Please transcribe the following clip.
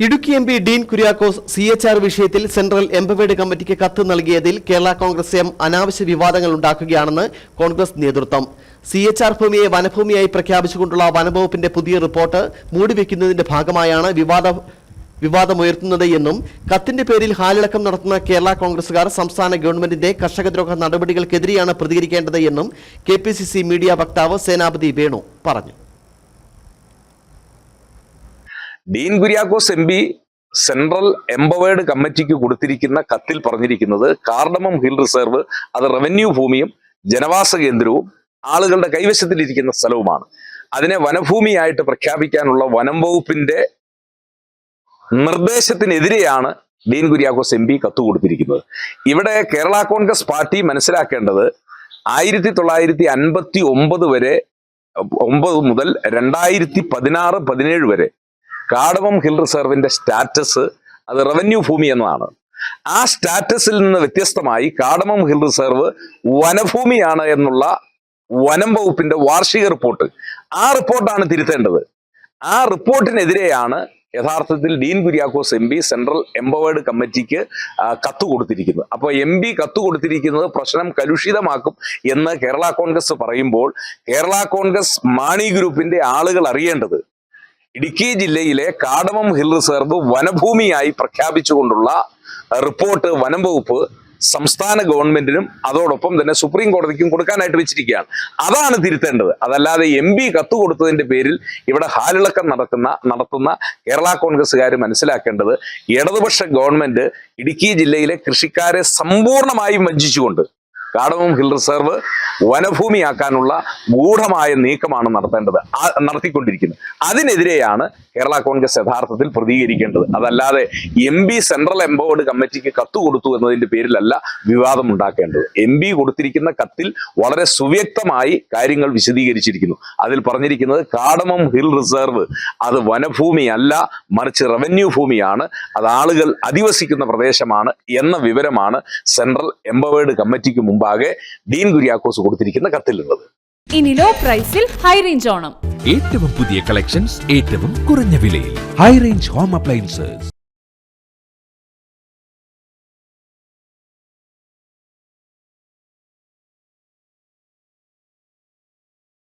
Idukki M P Dean Kuriakose C H R വിഷയത്തിൽ central empowered കമ്മിറ്റിക്ക് കത്ത് നൽകിയതിൽ കേരള കോൺഗ്രസ് എം അനാവശ്യ വിവാദങ്ങൾ ഉണ്ടാക്കുകയാണെന്ന് കോൺഗ്രസ് നേതൃത്വം. സി എച്ച് ആർ ഭൂമിയെ വനഭൂമിയായി പ്രഖ്യാപിച്ചുകൊണ്ടുള്ള വനംവകുപ്പിന്റെ പുതിയ റിപ്പോർട്ട് മൂടിവെക്കുന്നതിന്റെ ഭാഗമായാണ് വിവാദ വിവാദമുയർത്തുന്നത് എന്നും കത്തിന്റെ പേരിൽ ഹാലിളക്കം നടത്തുന്ന കേരള കോൺഗ്രസുകാർ സംസ്ഥാന ഗവൺമെന്റിന്റെ കർഷകദ്രോഹ നടപടികൾക്കെതിരെയാണ് പ്രതികരിക്കേണ്ടത് എന്നും കെ മീഡിയ വക്താവ് സേനാപതി വേണു പറഞ്ഞു. Dean Kuriakose M central empowered കമ്മിറ്റിക്ക് കൊടുത്തിരിക്കുന്ന കത്തിൽ പറഞ്ഞിരിക്കുന്നത് കാർഡമം ഹിൽ റിസർവ് അത് റവന്യൂ ഭൂമിയും ജനവാസ കേന്ദ്രവും ആളുകളുടെ കൈവശത്തിലിരിക്കുന്ന സ്ഥലവുമാണ്. അതിനെ വനഭൂമിയായിട്ട് പ്രഖ്യാപിക്കാനുള്ള വനം വകുപ്പിന്റെ നിർദ്ദേശത്തിനെതിരെയാണ് ഡീൻ കുര്യാക്കോസ് എം പി കത്ത് കൊടുത്തിരിക്കുന്നത്. ഇവിടെ കേരള കോൺഗ്രസ് പാർട്ടി മനസ്സിലാക്കേണ്ടത് ആയിരത്തി തൊള്ളായിരത്തി അൻപത്തി ഒമ്പത് വരെ ഒമ്പത് മുതൽ രണ്ടായിരത്തി പതിനാറ് പതിനേഴ് വരെ കാടമം ഹിൽ റിസർവിന്റെ സ്റ്റാറ്റസ് അത് റവന്യൂ ഭൂമി എന്നതാണ് ആ സ്റ്റാറ്റസിൽ നിന്ന് വ്യത്യസ്തമായി കാടമം ഹിൽ റിസർവ് വനഭൂമിയാണ് എന്നുള്ള വനം വകുപ്പിന്റെ വാർഷിക റിപ്പോർട്ട്. ആ റിപ്പോർട്ടാണ് തിരുത്തേണ്ടത്. ആ റിപ്പോർട്ടിനെതിരെയാണ് യഥാർത്ഥത്തിൽ Dean Kuriakose M P central empowered കമ്മിറ്റിക്ക് കത്ത് കൊടുത്തിരിക്കുന്നത്. അപ്പോൾ എം പി കത്ത് കൊടുത്തിരിക്കുന്നത് പ്രശ്നം കലുഷിതമാക്കും എന്ന് കേരള കോൺഗ്രസ് പറയുമ്പോൾ കേരള കോൺഗ്രസ് മാണി ഗ്രൂപ്പിന്റെ ആളുകൾ അറിയേണ്ടത് ഇടുക്കി ജില്ലയിലെ കാടമം ഹിൽ റിസർവ് വനഭൂമിയായി പ്രഖ്യാപിച്ചുകൊണ്ടുള്ള റിപ്പോർട്ട് വനം വകുപ്പ് സംസ്ഥാന ഗവൺമെന്റിനും അതോടൊപ്പം തന്നെ സുപ്രീം കോടതിക്കും കൊടുക്കാനായിട്ട് വെച്ചിരിക്കുകയാണ്. അതാണ് തിരുത്തേണ്ടത്. അതല്ലാതെ എം പി കത്ത് കൊടുത്തതിന്റെ പേരിൽ ഇവിടെ ഹാലിളക്കം നടക്കുന്ന നടത്തുന്ന കേരള കോൺഗ്രസ്സുകാർ മനസ്സിലാക്കേണ്ടത് ഇടതുപക്ഷ ഗവൺമെന്റ് ഇടുക്കി ജില്ലയിലെ കൃഷിക്കാരെ സമ്പൂർണമായും വഞ്ചിച്ചുകൊണ്ട് കാടമം ഹിൽ റിസർവ് വനഭൂമിയാക്കാനുള്ള ഗൂഢമായ നീക്കമാണ് നടത്തേണ്ടത് നടത്തിക്കൊണ്ടിരിക്കുന്നത്. അതിനെതിരെയാണ് കേരള കോൺഗ്രസ് യഥാർത്ഥത്തിൽ പ്രതികരിക്കേണ്ടത്. അതല്ലാതെ എം പി സെൻട്രൽ എംപവേർഡ് കമ്മിറ്റിക്ക് കത്ത് കൊടുത്തു എന്നതിന്റെ പേരിലല്ല വിവാദം ഉണ്ടാക്കേണ്ടത്. എം പി കൊടുത്തിരിക്കുന്ന കത്തിൽ വളരെ സുവ്യക്തമായി കാര്യങ്ങൾ വിശദീകരിച്ചിരിക്കുന്നു. അതിൽ പറഞ്ഞിരിക്കുന്നത് കാടമം ഹിൽ റിസർവ് അത് വനഭൂമിയല്ല മറിച്ച് റവന്യൂ ഭൂമിയാണ് അത് ആളുകൾ അധിവസിക്കുന്ന പ്രദേശമാണ് എന്ന വിവരമാണ് സെൻട്രൽ എംപവേർഡ് കമ്മിറ്റിക്ക് മുമ്പാകെ ഡീൻ കുര്യാക്കോസ് കൊടുത്തിരിക്കുന്ന കത്തിലുള്ളത്. ഇനി ലോ പ്രൈസിൽ ഹൈ റേഞ്ച് ഓണം. ഏറ്റവും പുതിയ കളക്ഷൻസ് ഏറ്റവും കുറഞ്ഞ വിലയിൽ. High range home appliances.